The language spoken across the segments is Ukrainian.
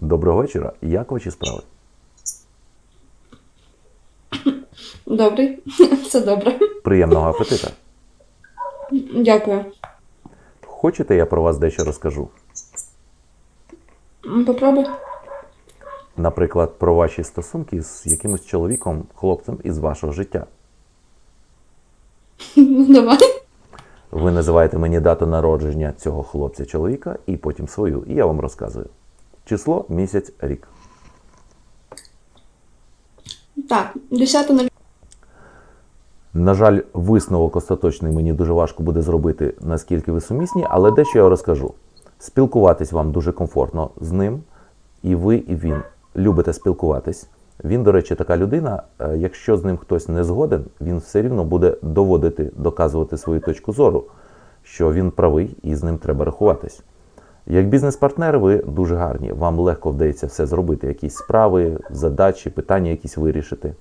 Доброго вечора. Як ваші справи? Добрий, все добре. Приємного апетита. Дякую. Хочете, я про вас дещо розкажу? Попробуй. Наприклад, про ваші стосунки з якимось чоловіком, хлопцем із вашого життя. Ну, давай. Ви називаєте мені дату народження цього хлопця-чоловіка і потім свою, і я вам розказую. Число, місяць, рік. Так, 10 на На жаль, висновок остаточний мені дуже важко буде зробити, наскільки ви сумісні, але дещо я розкажу. Спілкуватись вам дуже комфортно з ним, і ви, і він любите спілкуватись. Він, до речі, така людина, е, якщо з ним хтось не згоден, він все рівно буде доводити, доказувати свою точку зору, що він правий і з ним треба рахуватись. Як бізнес-партнер, ви дуже гарні. Вам легко вдається все зробити, якісь справи, задачі, питання якісь вирішити.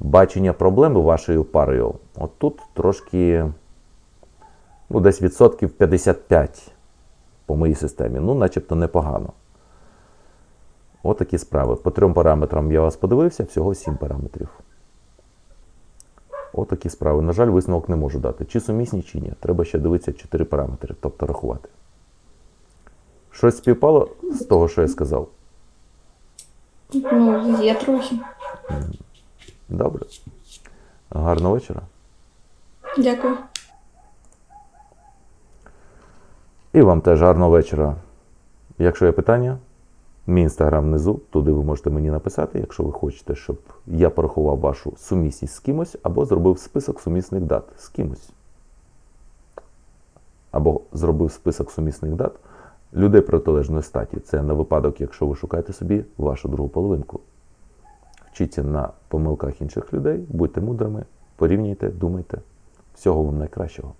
Бачення проблеми вашою парою. От тут трошки, ну, десь відсотків 55 по моїй системі. Ну, начебто непогано. От такі справи. По трьом параметрам я вас подивився, всього 7 параметрів. От такі справи. На жаль, висновок не можу дати. Чи сумісні, чи ні. Треба ще дивитися 4 параметри, тобто рахувати. Щось співпало з того, що я сказав? ну, є трохи. Добре. Гарного вечора. Дякую. І вам теж гарного вечора. Якщо є питання, мій інстаграм внизу, туди ви можете мені написати, якщо ви хочете, щоб я порахував вашу сумісність з кимось, або зробив список сумісних дат з кимось. Або зробив список сумісних дат людей протилежної статі. Це на випадок, якщо ви шукаєте собі вашу другу половинку. Вчіться на помилках інших людей, будьте мудрими, порівнюйте, думайте. Всього вам найкращого.